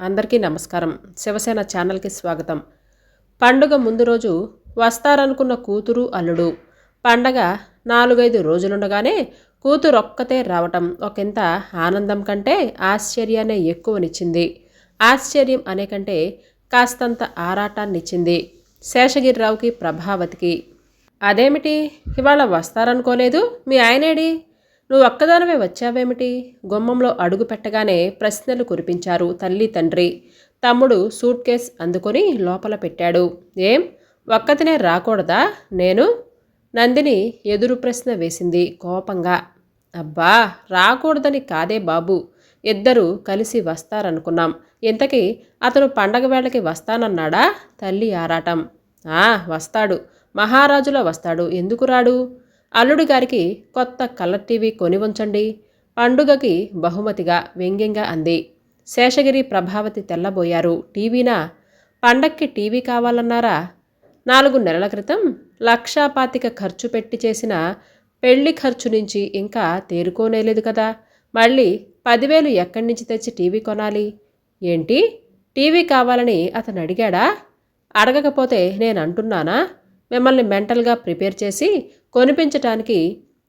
అందరికీ నమస్కారం. శివసేన ఛానల్కి స్వాగతం. పండుగ ముందు రోజు వస్తారనుకున్న కూతురు అల్లుడు. పండగ నాలుగైదు రోజులుండగానే కూతురు ఒక్కతే రావటం ఒకంత ఆనందం కంటే ఆశ్చర్యాన్ని ఎక్కువనిచ్చింది. ఆశ్చర్యం అనే కంటే కాస్తంత ఆరాటాన్నిచ్చింది శేషగిరిరావుకి ప్రభావతికి. అదేమిటి? ఇవాళ వస్తారనుకోలేదు? మీ ఆయనేడి? నువ్వు ఒక్కదానమే వచ్చావేమిటి? గుమ్మంలో అడుగు పెట్టగానే ప్రశ్నలు కురిపించారు తల్లి తండ్రి. తమ్ముడు సూట్ కేస్ అందుకొని లోపల పెట్టాడు. ఏం? ఒక్కతినే రాకూడదా? నేను? నందిని ఎదురు ప్రశ్న వేసింది కోపంగా. అబ్బా! రాకూడదని కాదే బాబు. ఇద్దరు కలిసి వస్తారనుకున్నాం. ఇంతకీ అతను పండగ వేళకి వస్తానన్నాడా? తల్లి ఆరాటం. ఆ వస్తాడు. మహారాజులా వస్తాడు. ఎందుకు రాడు? అల్లుడు గారికి కొత్త కలర్ టీవీ కొని ఉంచండి పండుగకి బహుమతిగా వ్యంగ్యంగా అంది. శేషగిరి ప్రభావతి తెల్లబోయారు. టీవీనా? పండక్కి టీవీ కావాలన్నారా? నాలుగు నెలల క్రితం లక్షాపాతిక ఖర్చు పెట్టి చేసిన పెళ్ళి ఖర్చు నుంచి ఇంకా తేరుకోనేలేదు కదా. మళ్ళీ పదివేలు ఎక్కడి నుంచి తెచ్చి టీవీ కొనాలి? ఏంటి? టీవీ కావాలని అతను అడిగాడా? అడగకపోతే నేను అంటున్నానా? మిమ్మల్ని మెంటల్గా ప్రిపేర్ చేసి కొనిపించటానికి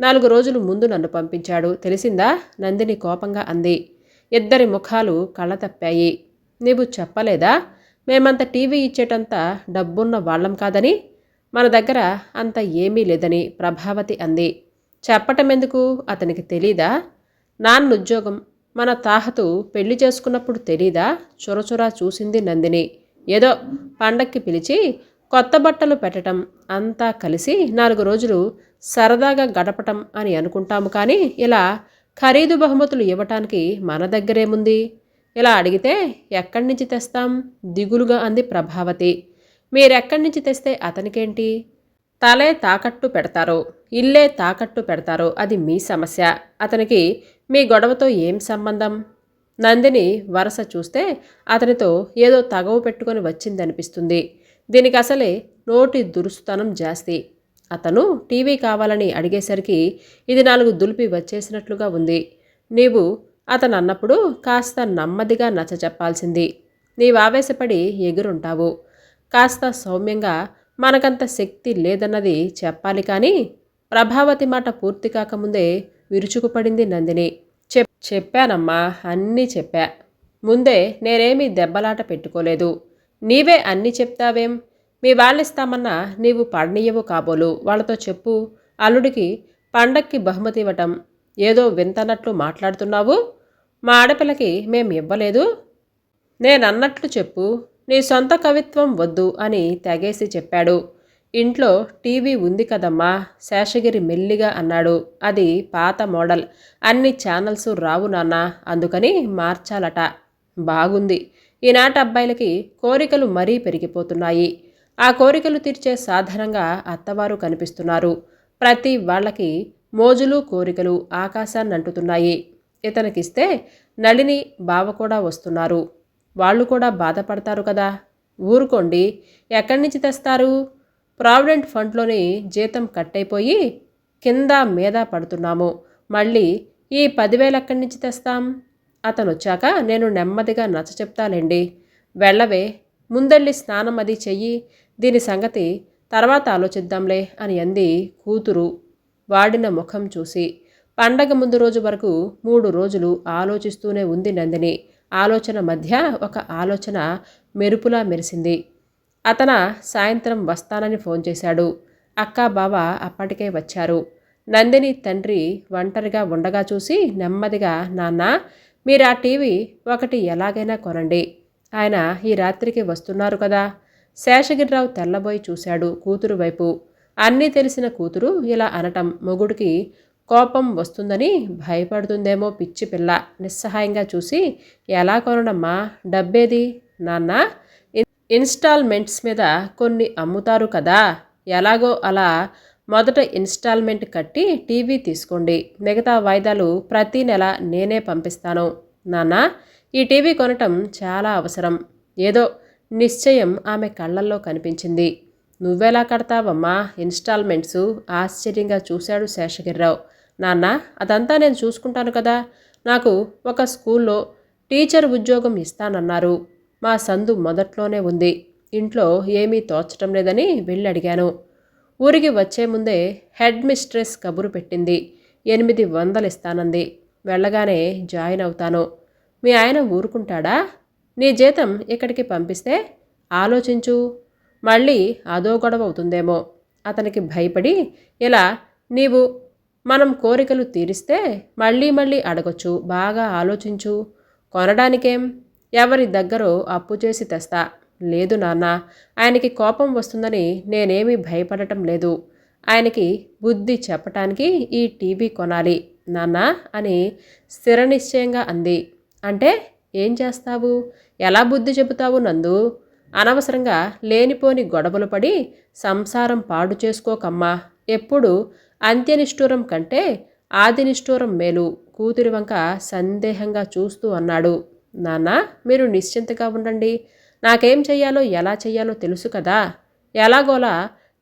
నాలుగు రోజులు ముందు నన్ను పంపించాడు. తెలిసిందా? నందిని కోపంగా అంది. ఇద్దరి ముఖాలు కళ్ళతప్పాయి. నీవు చెప్పలేదా? మేమంత టీవీ ఇచ్చేటంత డబ్బున్న వాళ్ళం కాదని? మన దగ్గర అంత ఏమీ లేదని ప్రభావతి అంది. చెప్పటం ఎందుకు అతనికి తెలీదా? నాన్న ఉద్యోగం మన తాహతు పెళ్ళి చేసుకున్నప్పుడు తెలీదా? చొరచొరా చూసింది నందిని. ఏదో పండక్కి పిలిచి కొత్త బట్టలు పెట్టడం అంతా కలిసి నాలుగు రోజులు సరదాగా గడపటం అని అనుకుంటాము కానీ ఇలా ఖరీదు బహుమతులు ఇవ్వటానికి మన దగ్గరేముంది? ఇలా అడిగితే ఎక్కడి నుంచి తెస్తాం? దిగులుగా అంది ప్రభావతి. మీరెక్కడి నుంచి తెస్తే అతనికేంటి? తలే తాకట్టు పెడతారో ఇల్లే తాకట్టు పెడతారో అది మీ సమస్య. అతనికి మీ గొడవతో ఏం సంబంధం? నందిని వరస చూస్తే అతనితో ఏదో తగవు పెట్టుకొని వచ్చిందనిపిస్తుంది. దీనికి అసలే నోటి దురుస్తనం జాస్తి. అతను టీవీ కావాలని అడిగేసరికి ఇది నాలుగు దులిపి వచ్చేసినట్లుగా ఉంది. నీవు అతను అన్నప్పుడు కాస్త నెమ్మదిగా నచ్చ చెప్పాల్సింది. నీవు ఆవేశపడి ఎగురుంటావు. కాస్త సౌమ్యంగా మనకంత శక్తి లేదన్నది చెప్పాలి కానీ ప్రభావతి మాట పూర్తి కాకముందే విరుచుకుపడింది నందిని. చెప్ చెప్పానమ్మా అన్నీ చెప్పా. ముందే నేనేమీ దెబ్బలాట పెట్టుకోలేదు. నీవే అన్నీ చెప్తావేం? మీ వాళ్ళిస్తామన్నా నీవు పడనీయవు కాబోలు. వాళ్ళతో చెప్పు. అల్లుడికి పండక్కి బహుమతి ఇవ్వటం. ఏదో వింతన్నట్లు మాట్లాడుతున్నావు? మా ఆడపిల్లకి మేము ఇవ్వలేదు. నేనన్నట్లు చెప్పు. నీ సొంత కవిత్వం వద్దు అని తెగేసి చెప్పాడు. ఇంట్లో టీవీ ఉంది కదమ్మా శేషగిరి మెల్లిగా అన్నాడు. అది పాత మోడల్. అన్ని ఛానల్స్ రావు నాన్న అందుకని మార్చాలట. బాగుంది. ఈనాటి అబ్బాయిలకి కోరికలు మరీ పెరిగిపోతున్నాయి. ఆ కోరికలు తీర్చే సాధనంగా అత్తవారు కనిపిస్తున్నారు. ప్రతి వాళ్ళకి మోజులు కోరికలు ఆకాశాన్ని అంటుతున్నాయి. ఇతనికిస్తే నళిని బావ కూడా వస్తున్నారు. వాళ్ళు కూడా బాధపడతారు కదా. ఊరుకోండి. ఎక్కడి నుంచి తెస్తారు? ప్రావిడెంట్ ఫండ్లోని జీతం కట్టయిపోయి కింద మీద పడుతున్నాము. మళ్ళీ ఈ పదివేలు ఎక్కడి నుంచి తెస్తాం? అతను వచ్చాక నేను నెమ్మదిగా నచ్చ చెప్తానండి. వెళ్ళవే. ముందెళ్ళి స్నానం అది చెయ్యి. దీని సంగతి తర్వాత ఆలోచిద్దాంలే అని అంది కూతురు వాడిన ముఖం చూసి. పండగ ముందు రోజు వరకు మూడు రోజులు ఆలోచిస్తూనే ఉంది నందిని. ఆలోచన మధ్య ఒక ఆలోచన మెరుపులా మెరిసింది. అతన సాయంత్రం వస్తానని ఫోన్ చేశాడు. అక్కా బావ అప్పటికే వచ్చారు. నందిని తండ్రి ఒంటరిగా ఉండగా చూసి నెమ్మదిగా నాన్న మీరు ఆ టీవీ ఒకటి ఎలాగైనా కొనండి. ఆయన ఈ రాత్రికి వస్తున్నారు కదా. శేషగిరిరావు తెల్లబోయి చూశాడు కూతురు వైపు. అన్నీ తెలిసిన కూతురు ఇలా అనటం మొగుడికి కోపం వస్తుందని భయపడుతుందేమో పిచ్చి పిల్ల. నిస్సహాయంగా చూసి ఎలా కొనడమ్మా? డబ్బేది? నాన్న? ఇన్స్టాల్మెంట్స్ మీద కొన్ని అమ్ముతారు కదా. ఎలాగో అలా మొదట ఇన్స్టాల్మెంట్ కట్టి టీవీ తీసుకోండి. మిగతా వాయిదాలు ప్రతీ నెల నేనే పంపిస్తాను. నాన్న ఈ టీవీ కొనటం చాలా అవసరం. ఏదో నిశ్చయం ఆమె కళ్ళల్లో కనిపించింది. నువ్వెలా కడతావమ్మా ఇన్స్టాల్మెంట్స్? ఆశ్చర్యంగా చూశాడు శేషగిరిరావు. నాన్న అదంతా నేను చూసుకుంటాను కదా. నాకు ఒక స్కూల్లో టీచర్ ఉద్యోగం ఇస్తానన్నారు. మా సందు మొదట్లోనే ఉంది. ఇంట్లో ఏమీ తోచటం లేదని వెళ్ళి అడిగాను ఊరికి వచ్చే ముందే హెడ్ మిస్ట్రెస్ కబురు పెట్టింది. ఎనిమిది వందలు ఇస్తానంది. వెళ్ళగానే జాయిన్ అవుతాను. మీ ఆయన ఊరుకుంటాడా? నీ జీతం ఇక్కడికి పంపిస్తే ఆలోచించు. మళ్ళీ అదో గొడవ అవుతుందేమో. అతనికి భయపడి ఇలా నీవు మనం కోరికలు తీరిస్తే మళ్ళీ మళ్ళీ అడగొచ్చు బాగా ఆలోచించు. కొనడానికేం? ఎవరి దగ్గరో అప్పు చేసి తెస్తా. లేదు నాన్న ఆయనకి కోపం వస్తుందని నేనేమీ భయపడటం లేదు. ఆయనకి బుద్ధి చెప్పటానికి ఈ టీవీ కొనాలి. నాన్న అని స్థిర నిశ్చయంగా అంది. అంటే ఏం చేస్తావు? ఎలా బుద్ధి చెబుతావు నందు? అనవసరంగా లేనిపోని గొడవలు పడి సంసారం పాడు చేసుకోకమ్మా. ఎప్పుడు అంత్యనిష్ఠూరం కంటే ఆదినిష్ఠూరం మేలు కూతురి వంక సందేహంగా చూస్తూ అన్నాడు. నాన్న మీరు నిశ్చింతగా ఉండండి. నాకేం చెయ్యాలో ఎలా చెయ్యాలో తెలుసు కదా. ఎలాగోలా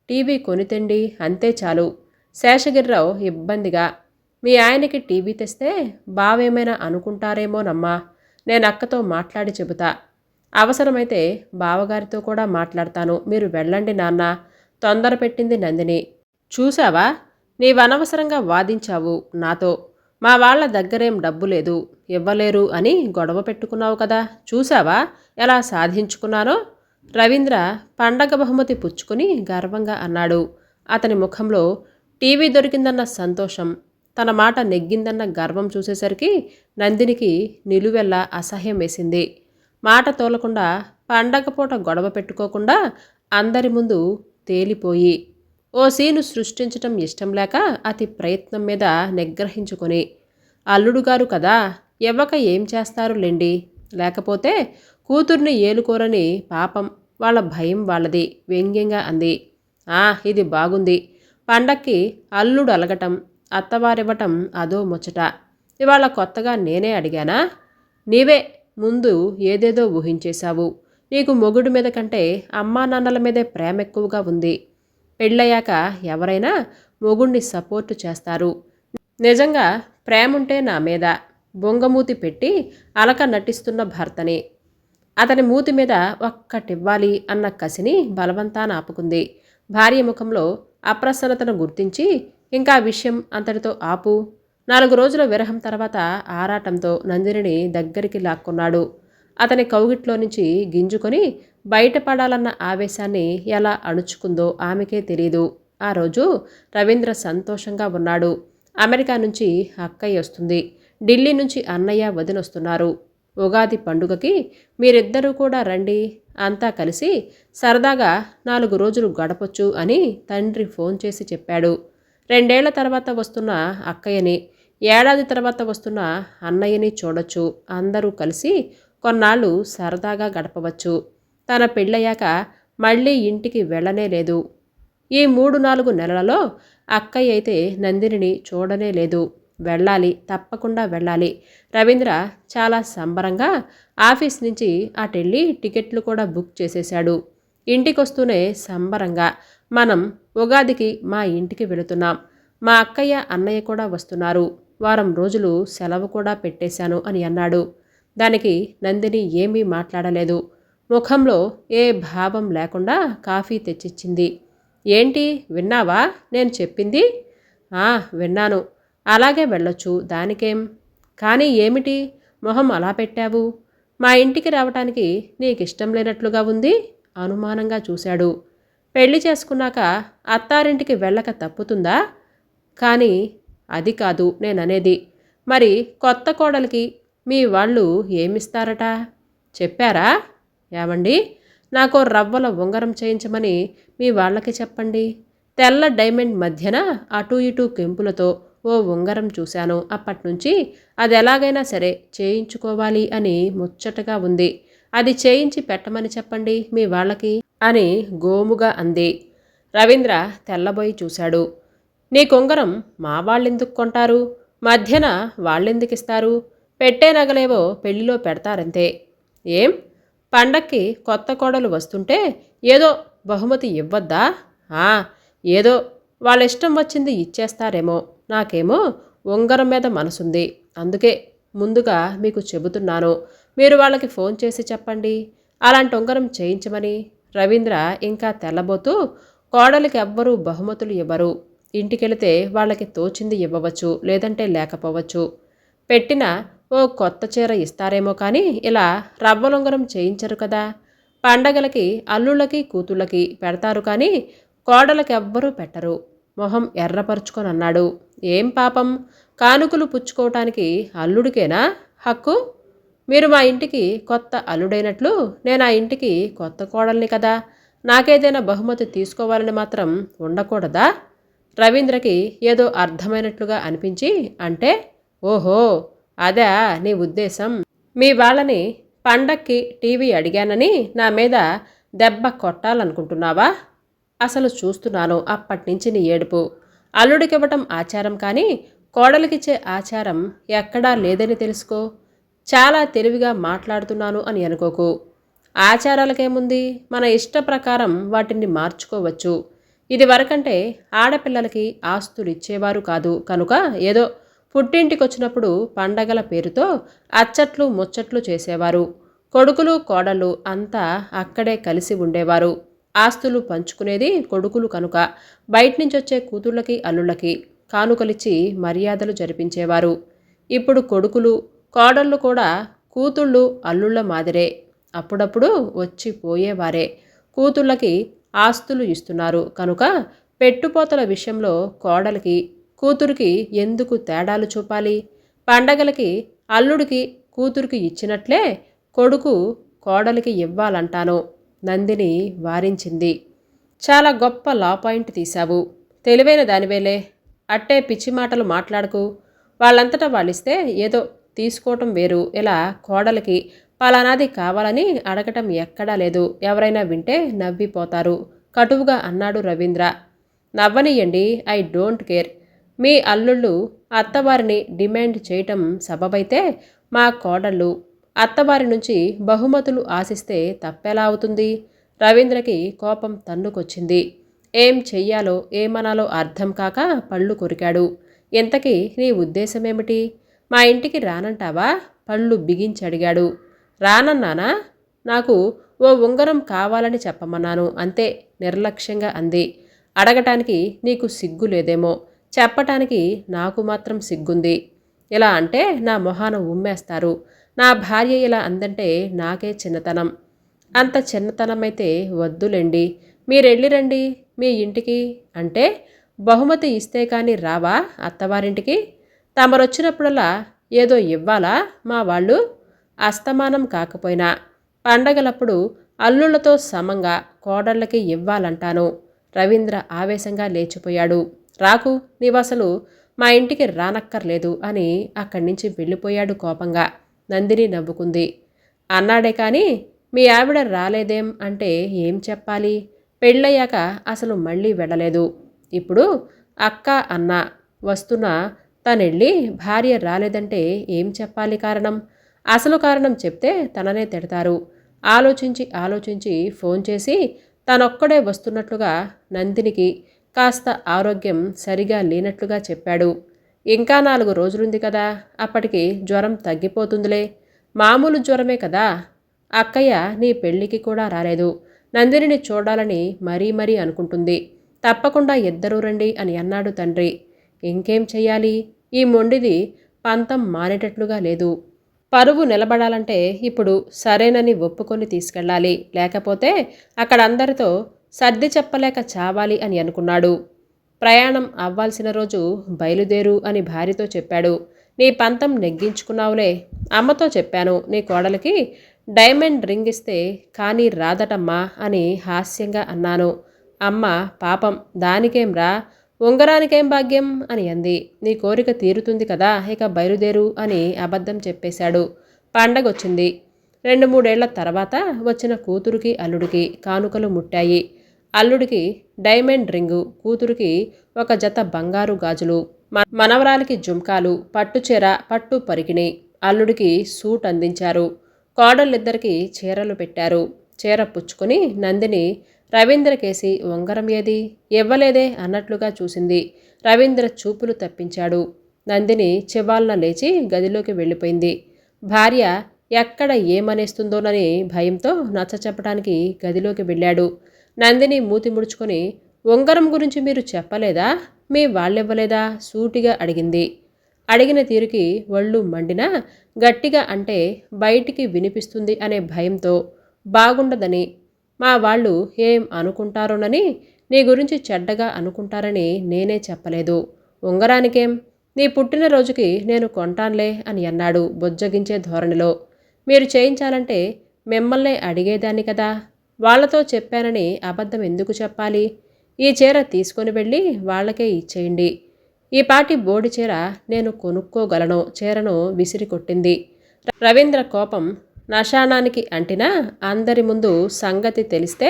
టీవీ కొనితండి అంతే చాలు. శేషగిరిరావు ఇబ్బందిగా మీ ఆయనకి టీవీ తెస్తే బావేమైనా అనుకుంటారేమోనమ్మా. నేను అక్కతో మాట్లాడి చెబుతా. అవసరమైతే బావగారితో కూడా మాట్లాడతాను. మీరు వెళ్ళండి నాన్న. తొందర పెట్టింది నందిని. చూసావా నీవనవసరంగా వాదించావు నాతో. మా వాళ్ళ దగ్గరేం డబ్బు లేదు. ఇవ్వలేరు అని గొడవ పెట్టుకున్నావు కదా. చూసావా ఎలా సాధించుకున్నానో? రవీంద్ర పండగ బహుమతి పుచ్చుకుని గర్వంగా అన్నాడు. అతని ముఖంలో టీవీ దొరికిందన్న సంతోషం. తన మాట నెగ్గిందన్న గర్వం చూసేసరికి నందినికి నిలువెల్లా అసహ్యం వేసింది. మాట తోలకుండా పండగ పూట గొడవ పెట్టుకోకుండా అందరి ముందు తేలిపోయి ఓ సీను సృష్టించటం ఇష్టం లేక అతి ప్రయత్నం మీద నిగ్రహించుకొని అల్లుడు గారు కదా ఇవ్వక ఏం చేస్తారు లెండి? లేకపోతే కూతుర్ని ఏలుకోరని పాపం వాళ్ళ భయం వాళ్ళది వ్యంగ్యంగా అంది. ఆ ఇది బాగుంది. పండక్కి అల్లుడు అలగటం అత్తవారివ్వటం అదో ముచ్చట. ఇవాళ కొత్తగా నేనే అడిగానా? నీవే ముందు ఏదేదో ఊహించేశావు. నీకు మొగుడు మీద కంటే అమ్మా నాన్నల మీదే ప్రేమ ఎక్కువగా ఉంది. పెళ్ళయ్యాక ఎవరైనా మొగుణ్ణి సపోర్టు చేస్తారు. నిజంగా ప్రేముంటే నా మీద బొంగమూతి పెట్టి అలక నటిస్తున్న భర్తని. అతని మూతి మీద ఒక్కటివ్వాలి అన్న కసిని బలవంతాన ఆపుకుంది. భార్య ముఖంలో అప్రసన్నతను గుర్తించి ఇంకా విషయం అంతటితో ఆపు. నాలుగు రోజుల విరహం తర్వాత ఆరాటంతో నందిని దగ్గరికి లాక్కున్నాడు. అతని కౌగిట్లో నుంచి గింజుకొని బయటపడాలన్న ఆవేశాన్ని ఎలా అణుచుకుందో ఆమెకే తెలియదు ఆ రోజు రవీంద్ర సంతోషంగా ఉన్నాడు. అమెరికా నుంచి అక్కయ్య వస్తుంది. ఢిల్లీ నుంచి అన్నయ్య వదినొస్తున్నారు. ఉగాది పండుగకి మీరిద్దరూ కూడా రండి. అంతా కలిసి సరదాగా నాలుగు రోజులు గడపొచ్చు అని తండ్రి ఫోన్ చేసి చెప్పాడు. రెండేళ్ళ తర్వాత వస్తున్న అక్కయ్యని ఏడాది తర్వాత వస్తున్న అన్నయ్యని చూడొచ్చు. అందరూ కలిసి కొన్నాళ్ళు సరదాగా గడపవచ్చు. తన పెళ్ళయ్యాక మళ్ళీ ఇంటికి వెళ్ళనే లేదు. ఈ మూడు నాలుగు నెలలలో అక్కయ్య అయితే నందినిని చూడనే లేదు. వెళ్ళాలి తప్పకుండా వెళ్ళాలి. రవీంద్ర చాలా సంబరంగా ఆఫీస్ నుంచి అటెళ్ళి టికెట్లు కూడా బుక్ చేసేశాడు. ఇంటికొస్తూనే సంబరంగా మనం ఉగాదికి మా ఇంటికి వెళుతున్నాం. మా అక్కయ్య అన్నయ్య కూడా వస్తున్నారు. వారం రోజులు సెలవు కూడా పెట్టేశాను అని అన్నాడు. దానికి నందిని ఏమీ మాట్లాడలేదు. ముఖంలో ఏ భావం లేకుండా కాఫీ తెచ్చిచ్చింది. ఏంటి విన్నావా? నేను చెప్పింది? ఆ విన్నాను. అలాగే వెళ్ళొచ్చు. దానికేం? కానీ ఏమిటి? మొహం అలా పెట్టావు? మా ఇంటికి రావటానికి నీకు ఇష్టం లేనట్లుగా ఉంది? అనుమానంగా చూశాడు. పెళ్ళి చేసుకున్నాక అత్తారింటికి వెళ్ళక తప్పుతుందా? కానీ అది కాదు నేననేది. మరి కొత్త కోడలికి మీ వాళ్ళు ఏమిస్తారట? చెప్పారా? ఏమండి? నాకు రవ్వల ఉంగరం చేయించమని మీ వాళ్ళకి చెప్పండి. తెల్ల డైమండ్ మధ్యన అటు ఇటు కెంపులతో ఓ ఉంగరం చూశాను. అప్పటినుంచి అది ఎలాగైనా సరే చేయించుకోవాలి అని ముచ్చటగా ఉంది. అది చేయించి పెట్టమని చెప్పండి మీ వాళ్ళకి. అని గోముగా అంది. రవీంద్ర తెల్లబోయి చూశాడు. నీ కొంగరం మా వాళ్ళెందుకు కొంటారు? మధ్యన వాళ్ళెందుకు ఇస్తారు పెట్టే నగలేవో పెళ్ళిలో పెడతారంతే. ఏం? పండక్కి కొత్త కోడలు వస్తుంటే ఏదో బహుమతి ఇవ్వద్దా? ఆ ఏదో వాళ్ళ ఇష్టం వచ్చింది ఇచ్చేస్తారేమో. నాకేమో ఉంగరం మీద మనసుంది. అందుకే ముందుగా మీకు చెబుతున్నాను. మీరు వాళ్ళకి ఫోన్ చేసి చెప్పండి. అలాంటి ఉంగరం చేయించమని రవీంద్ర ఇంకా తెల్లబోతూ కోడలికి ఎవ్వరూ బహుమతులు ఇవ్వరు. ఇంటికెళితే వాళ్ళకి తోచింది ఇవ్వవచ్చు లేదంటే లేకపోవచ్చు. పెట్టిన ఓ కొత్త చీర ఇస్తారేమో కానీ ఇలా రవ్వలొంగరం చేయించరు కదా. పండగలకి అల్లుళ్ళకి కూతుళ్ళకి పెడతారు కానీ కోడలకి ఎవ్వరూ పెట్టరు. మొహం ఎర్రపరుచుకొని అన్నాడు ఏం పాపం? కానుకలు పుచ్చుకోవటానికి అల్లుడికేనా హక్కు? మీరు మా ఇంటికి కొత్త అల్లుడైనట్లు నేను ఆ ఇంటికి కొత్త కోడల్ని కదా. నాకేదైనా బహుమతి తీసుకోవాలని మాత్రం ఉండకూడదా? రవీంద్రకి ఏదో అర్థమైనట్లుగా అనిపించి అంటే ఓహో అదా నీ ఉద్దేశం. మీ వాళ్ళని పండక్కి టీవీ అడిగానని నా మీద దెబ్బ కొట్టాలనుకుంటున్నావా? అసలు చూస్తున్నాను అప్పటినుంచి నీ ఏడుపు. అల్లుడికివ్వటం ఆచారం కానీ కోడలికిచ్చే ఆచారం ఎక్కడా లేదని తెలుసుకో. చాలా తెలివిగా మాట్లాడుతున్నాను అని అనుకోకు. ఆచారాలకేముంది? మన ఇష్ట ప్రకారం వాటిని మార్చుకోవచ్చు. ఇది వరకంటే ఆడపిల్లలకి ఆస్తులు ఇచ్చేవారు కాదు. కనుక ఏదో పుట్టింటికొచ్చినప్పుడు పండగల పేరుతో అచ్చట్లు ముచ్చట్లు చేసేవారు. కొడుకులు కోడళ్ళు అంతా అక్కడే కలిసి ఉండేవారు. ఆస్తులు పంచుకునేది కొడుకులు కనుక బయట నుంచి వచ్చే కూతుళ్ళకి అల్లుళ్ళకి కానుకలిచ్చి మర్యాదలు జరిపించేవారు. ఇప్పుడు కొడుకులు కోడళ్ళు కూడా కూతుళ్ళు అల్లుళ్ళ మాదిరే. అప్పుడప్పుడు వచ్చి పోయేవారే. కూతుళ్ళకి ఆస్తులు ఇస్తున్నారు. కనుక పెట్టుపోతల విషయంలో కోడలికి కూతురికి ఎందుకు తేడాలు చూపాలి? పండగలకి అల్లుడికి కూతురికి ఇచ్చినట్లే కొడుకు కోడలికి ఇవ్వాలంటాను నందిని వారించింది. చాలా గొప్ప లా పాయింట్ తీశావు. తెలివైన దానివేలే. అట్టే పిచ్చి మాటలు మాట్లాడకు. వాళ్ళంతటా వాళ్ళిస్తే ఏదో తీసుకోవటం వేరు. ఇలా కోడలికి పలానాది కావాలని అడగటం ఎక్కడా లేదు. ఎవరైనా వింటే నవ్విపోతారు. కటువుగా అన్నాడు రవీంద్ర. నవ్వనియండి ఐ డోంట్ కేర్. మీ అల్లుళ్ళు అత్తవారిని డిమాండ్ చేయటం సబబైతే మా కోడళ్ళు. అత్తవారి నుంచి బహుమతులు ఆశిస్తే తప్పెలా అవుతుంది? రవీంద్రకి కోపం తన్నుకొచ్చింది. ఏం చెయ్యాలో ఏమనాలో అర్థం కాక పళ్ళు కొరికాడు. ఇంతకీ నీ ఉద్దేశమేమిటి? మా ఇంటికి రానంటావా? పళ్ళు బిగించి అడిగాడు. రానన్నానా? నాకు ఓ ఉంగరం కావాలని చెప్పమన్నాను అంతే నిర్లక్ష్యంగా అంది. అడగటానికి నీకు సిగ్గు లేదేమో. చెప్పటానికి నాకు మాత్రం సిగ్గుంది. ఇలా అంటే నా మొహాన ఉమ్మేస్తారు. నా భార్య ఇలా అందంటే నాకే చిన్నతనం. అంత చిన్నతనమైతే వద్దులేండి. మీరెళ్ళిరండి మీ ఇంటికి అంటే బహుమతి ఇస్తే కానీ రావా అత్తవారింటికి? తమరొచ్చినప్పుడల్లా ఏదో ఇవ్వాలా మా వాళ్ళు? అస్తమానం కాకపోయినా పండగలప్పుడు అల్లుళ్ళతో సమంగా కోడళ్ళకి ఇవ్వాలంటాను. రవీంద్ర ఆవేశంగా లేచిపోయాడు. రాకు నీవసలు మా ఇంటికి రానక్కర్లేదు అని అక్కడి నుంచి వెళ్ళిపోయాడు కోపంగా. నందిని నవ్వుకుంది. అన్నాడే కానీ మీ ఆవిడ రాలేదేం అంటే ఏం చెప్పాలి? పెళ్ళయ్యాక అసలు మళ్ళీ వెళ్ళలేదు. ఇప్పుడు అక్క అన్న వస్తున్న తనెళ్ళి భార్య రాలేదంటే ఏం చెప్పాలి కారణం? అసలు కారణం చెప్తే తననే తిడతారు. ఆలోచించి ఆలోచించి ఫోన్ చేసి తనొక్కడే వస్తున్నట్లుగా నందినికి కాస్త ఆరోగ్యం సరిగా లేనట్లుగా చెప్పాడు. ఇంకా నాలుగు రోజులుంది కదా అప్పటికి జ్వరం తగ్గిపోతుందిలే. మామూలు జ్వరమే కదా. అక్కయ్య నీ పెళ్ళికి కూడా రాలేదు. నందినిని చూడాలని మరీ మరీ అనుకుంటుంది. తప్పకుండా ఇద్దరూ రండి అని అన్నాడు తండ్రి. ఇంకేం చెయ్యాలి? ఈ మొండిది పంతం మానేటట్లుగా లేదు. పరువు నిలబడాలంటే ఇప్పుడు సరేనని ఒప్పుకొని తీసుకెళ్ళాలి. లేకపోతే అక్కడ అందరితో సర్ది చెప్పలేక చావాలి అని అనుకున్నాడు. ప్రయాణం అవ్వాల్సిన రోజు బయలుదేరు అని భార్యతో చెప్పాడు. నీ పంతం నెగ్గించుకున్నావులే. అమ్మతో చెప్పాను నీ కోడలికి డైమండ్ రింగ్ ఇస్తే కానీ రాదటమ్మా అని హాస్యంగా అన్నాను. అమ్మ పాపం దానికేం రా? ఉంగరానికేం భాగ్యం? అని అంది. నీ కోరిక తీరుతుంది కదా ఇక బయలుదేరు అని అబద్ధం చెప్పేశాడు. పండగొచ్చింది. రెండు మూడేళ్ళ తర్వాత వచ్చిన కూతురికి అల్లుడికి కానుకలు ముట్టాయి. అల్లుడికి డైమండ్ రింగు కూతురికి ఒక జత బంగారు గాజులు మనవరాలికి జుంకాలు పట్టుచీర పట్టు పరికిణి అల్లుడికి సూట్ అందించారు. కోడళ్ళిద్దరికీ చీరలు పెట్టారు. చీర పుచ్చుకుని నందిని రవీంద్రకేసి ఉంగరం ఏది? ఇవ్వలేదే అన్నట్లుగా చూసింది. రవీంద్ర చూపులు తప్పించాడు. నందిని చివాలన లేచి గదిలోకి వెళ్ళిపోయింది. భార్య ఎక్కడ ఏమనేస్తుందోనని భయంతో నచ్చ చెప్పడానికి గదిలోకి వెళ్ళాడు. నందిని మూతి ముడుచుకొని ఉంగరం గురించి మీరు చెప్పలేదా? మీ వాళ్ళివ్వలేదా? సూటిగా అడిగింది. అడిగిన తీరుకి ఒళ్ళు మండినా గట్టిగా అంటే బయటికి వినిపిస్తుంది అనే భయంతో బాగుండదని మా వాళ్ళు ఏం అనుకుంటారోనని నీ గురించి చెడ్డగా అనుకుంటారని నేనే చెప్పలేదు. ఉంగరానికేం? నీ పుట్టినరోజుకి నేను కొంటాన్లే అని అన్నాడు బుజ్జగించే ధోరణిలో. మీరు చేయించాలంటే మిమ్మల్నే అడిగేదాన్ని కదా. వాళ్ళతో చెప్పానని అబద్ధం ఎందుకు చెప్పాలి? ఈ చీర తీసుకొని వెళ్ళి వాళ్ళకే ఇచ్చేయండి. ఈ పాటి బోడి చీర నేను కొనుక్కోగలను. చీరను విసిరి కొట్టింది రవీంద్ర కోపం నశానానికి అంటినా అందరి ముందు సంగతి తెలిస్తే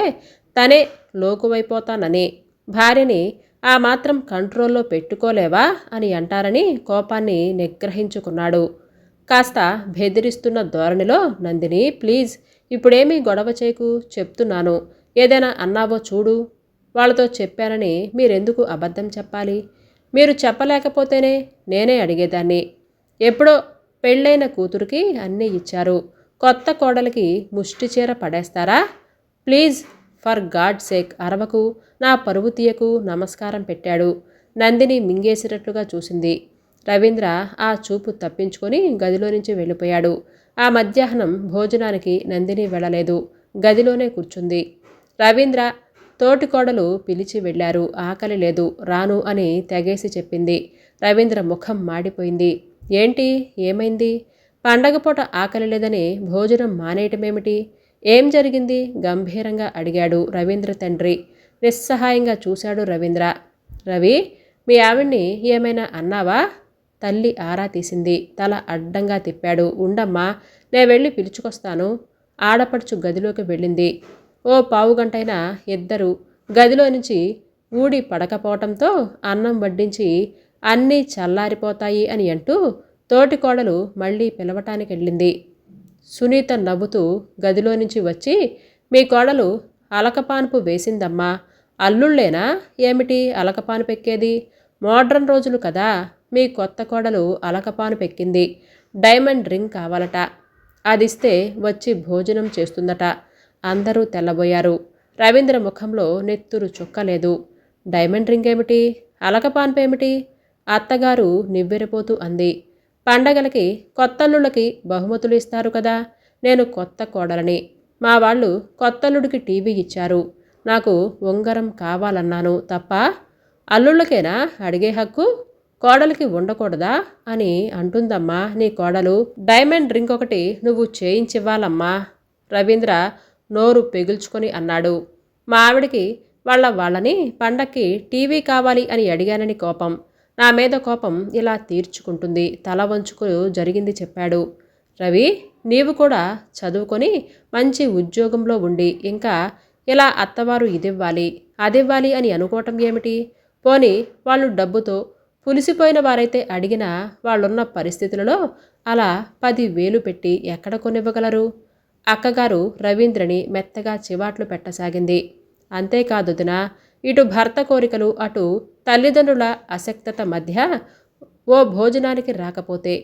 తనే లోకువైపోతానని. భార్యని ఆ మాత్రం కంట్రోల్లో పెట్టుకోలేవా అని అంటారని కోపాన్ని నిగ్రహించుకున్నాడు. కాస్త బెదిరిస్తున్న ధోరణిలో నందిని ప్లీజ్ ఇప్పుడేమీ గొడవ చేయకు చెప్తున్నాను. ఏదైనా అన్నావో చూడు. వాళ్ళతో చెప్పానని మీరెందుకు అబద్ధం చెప్పాలి? మీరు చెప్పలేకపోతేనే నేనే అడిగేదాన్ని. ఎప్పుడో పెళ్ళైన కూతురికి అన్నీ ఇచ్చారు. కొత్త కోడలికి ముష్టి చీర పడేస్తారా? ప్లీజ్ ఫర్ గాడ్ సేక్ అరవకు నా పరువు తీయకు నమస్కారం పెట్టాడు. నందిని మింగేసినట్లుగా చూసింది. రవీంద్ర ఆ చూపు తప్పించుకొని గదిలో నుంచి వెళ్ళిపోయాడు. ఆ మధ్యాహ్నం భోజనానికి నందిని వెళ్ళలేదు. గదిలోనే కూర్చుంది. రవీంద్ర తోటికోడలు పిలిచి వెళ్ళారు. ఆకలి లేదు. రాను అని తెగేసి చెప్పింది. రవీంద్ర ముఖం మాడిపోయింది. ఏంటి? ఏమైంది? పండగ పూట ఆకలి లేదని భోజనం మానేయటమేమిటి? ఏం జరిగింది? గంభీరంగా అడిగాడు రవీంద్ర తండ్రి. నిస్సహాయంగా చూశాడు రవీంద్ర. రవి మీ ఆవిడ్ని ఏమైనా అన్నావా? తల్లి ఆరా తీసింది. తల అడ్డంగా తిప్పాడు. ఉండమ్మా నే వెళ్ళి పిలుచుకొస్తాను. ఆడపడుచు గదిలోకి వెళ్ళింది. ఓ పావు గంటైనా ఇద్దరు గదిలో నుంచి ఊడి పడకపోవటంతో అన్నం వడ్డించి అన్నీ చల్లారిపోతాయి అని అంటూ తోటి కోడలు మళ్ళీ పిలవటానికి వెళ్ళింది సునీత నవ్వుతూ గదిలో నుంచి వచ్చి మీ కోడలు అలకపానుపు వేసిందమ్మా. అల్లుళ్ళేనా? ఏమిటి అలకపాను పెక్కేది మోడ్రన్ రోజులు కదా. మీ కొత్త కోడలు అలకపాను పెక్కింది డైమండ్ రింగ్ కావాలట. అదిస్తే వచ్చి భోజనం చేస్తుందట. అందరూ తెల్లబోయారు. రవీంద్ర ముఖంలో నెత్తురు చుక్కలేదు. డైమండ్ రింగ్ ఏమిటి అలకపాన్పేమిటి? అత్తగారు నివ్వెరపోతూ అంది. పండగలకి కొత్తల్లుళ్ళకి బహుమతులు ఇస్తారు కదా. నేను కొత్త కోడలని. మా వాళ్ళు కొత్తల్లుడికి టీవీ ఇచ్చారు. నాకు ఉంగరం కావాలన్నాను తప్ప అల్లుళ్ళకేనా అడిగే హక్కు? కోడలికి ఉండకూడదా అని అంటుందమ్మా నీ కోడలు. డైమండ్ రింగ్ ఒకటి నువ్వు చేయించివ్వాలమ్మా. రవీంద్ర నోరు పెగుల్చుకొని అన్నాడు. మా ఆవిడికి వాళ్ళ వాళ్ళని పండక్కి టీవీ కావాలి అని అడిగానని కోపం. నా మీద కోపం ఇలా తీర్చుకుంటుంది. తల వంచుకు జరిగింది చెప్పాడు. రవి నీవు కూడా చదువుకొని మంచి ఉద్యోగంలో ఉండి ఇంకా ఇలా అత్తవారు ఇదివ్వాలి. అదివ్వాలి అని అనుకోవటం ఏమిటి? పోని వాళ్ళు డబ్బుతో పులిసిపోయిన వారైతే అడిగినా వాళ్ళున్న పరిస్థితులలో అలా పది వేలు పెట్టి ఎక్కడ కొనివ్వగలరు? అక్కగారు రవీంద్రని మెత్తగా చివాట్లు పెట్టసాగింది. అంతేకాదు దినా ఇటు భర్త కోరికలు అటు తల్లిదండ్రుల అసక్తత మధ్య ఓ భోజనానికి రాకపోతే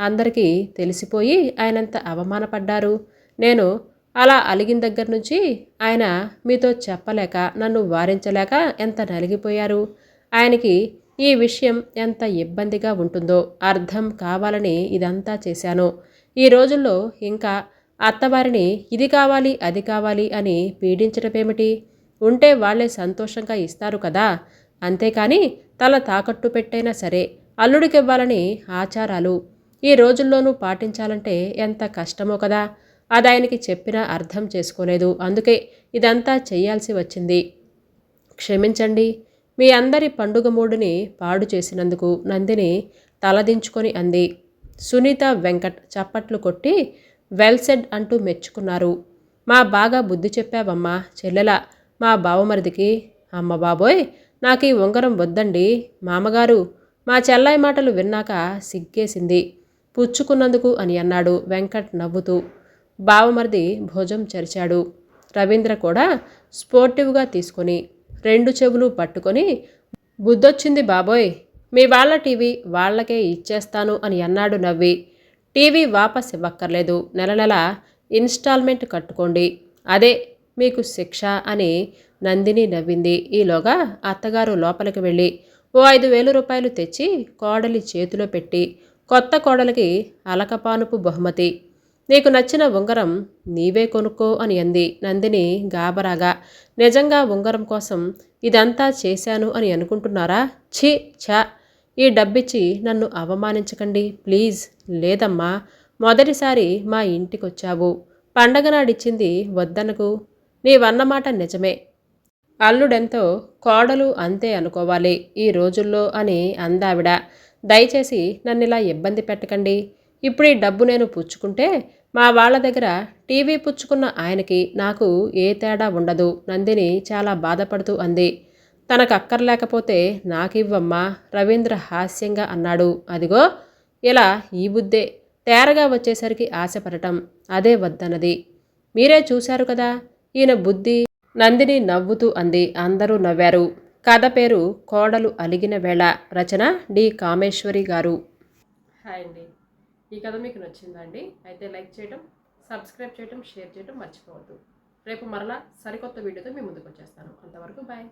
అందరికీ తెలిసిపోయి ఆయనంత అవమానపడ్డారు. నేను అలా అలిగిన దగ్గర నుంచి ఆయన మీతో చెప్పలేక నన్ను వారించలేక ఎంత నలిగిపోయారు? ఆయనకి ఈ విషయం ఎంత ఇబ్బందిగా ఉంటుందో అర్థం కావాలని ఇదంతా చేశాను. ఈ రోజుల్లో ఇంకా అత్తవారిని ఇది కావాలి అది కావాలి అని పీడించటమేమిటి? ఉంటే వాళ్ళే సంతోషంగా ఇస్తారు కదా. అంతేకాని తల తాకట్టు పెట్టైనా సరే అల్లుడికివ్వాలని ఆచారాలు. ఈ రోజుల్లోనూ పాటించాలంటే ఎంత కష్టమో కదా. అది ఆయనకి చెప్పినా అర్థం చేసుకోలేదు. అందుకే ఇదంతా చేయాల్సి వచ్చింది. క్షమించండి. మీ అందరి పండుగ మూడుని పాడు చేసినందుకు నందిని తలదించుకొని అంది. సునీత వెంకట్ చప్పట్లు కొట్టి వెల్ సెడ్ అంటూ మెచ్చుకున్నారు. మా బాగా బుద్ధి చెప్పావమ్మా చెల్లెల. మా బావమరిదికి అమ్మ బాబోయ్ నాకు ఈ ఉంగరం వద్దండి. మామగారు మా చెల్లాయి మాటలు విన్నాక సిగ్గేసింది. పుచ్చుకున్నందుకు అని అన్నాడు వెంకట్ నవ్వుతూ. బావమరిది భోజం చరిచాడు. రవీంద్ర కూడా స్పోర్టివ్గా తీసుకొని రెండు చెవులు పట్టుకొని బుద్ధొచ్చింది బాబోయ్ మీ వాళ్ళ టీవీ వాళ్ళకే ఇచ్చేస్తాను అని అన్నాడు నవ్వి. టీవీ వాపస్ ఇవ్వక్కర్లేదు. నెల నెల ఇన్స్టాల్మెంట్ కట్టుకోండి. అదే మీకు శిక్ష అని నందిని నవ్వింది. ఈలోగా అత్తగారు లోపలికి వెళ్ళి ఓ ఐదు వేల రూపాయలు తెచ్చి కోడలి చేతిలో పెట్టి కొత్త కోడలికి అలకపానుపు బహుమతి. నీకు నచ్చిన ఉంగరం నీవే కొనుక్కో అని అంది. నందిని గాబరాగా నిజంగా ఉంగరం కోసం ఇదంతా చేశాను అని అనుకుంటున్నారా? ఛీ ఛా ఈ డబ్బిచ్చి నన్ను అవమానించకండి ప్లీజ్. లేదమ్మా మొదటిసారి మా ఇంటికొచ్చావు. పండగ నాడిచ్చింది వద్దనకు నీవన్నమాట నిజమే. అల్లుడెంతో కోడలు అంతే అనుకోవాలి ఈ రోజుల్లో అని అందావిడ. దయచేసి నన్నిలా ఇబ్బంది పెట్టకండి. ఇప్పుడు ఈ డబ్బు నేను పుచ్చుకుంటే మా వాళ్ళ దగ్గర టీవీ పుచ్చుకున్న ఆయనకి నాకు ఏ తేడా ఉండదు నందిని చాలా బాధపడుతూ అంది. తనకు అక్కర్లేకపోతే నాకివ్వమ్మా రవీంద్ర హాస్యంగా అన్నాడు. అదిగో ఇలా ఈ బుద్ధే తేరగా వచ్చేసరికి ఆశపడటం అదే వద్దన్నది. మీరే చూశారు కదా ఈయన బుద్ధి నందిని నవ్వుతూ అంది. అందరూ నవ్వారు. కథ పేరు కోడలు అలిగిన వేళ. రచన డి కామేశ్వరి గారు. హాయ్ అండి. ఈ కథ మీకు నచ్చిందండి అయితే లైక్ చేయటం సబ్స్క్రైబ్ చేయటం షేర్ చేయటం మర్చిపోవద్దు. రేపు మరలా సరికొత్త వీడియోతో మీ ముందుకు వచ్చేస్తాను. అంతవరకు బాయ్.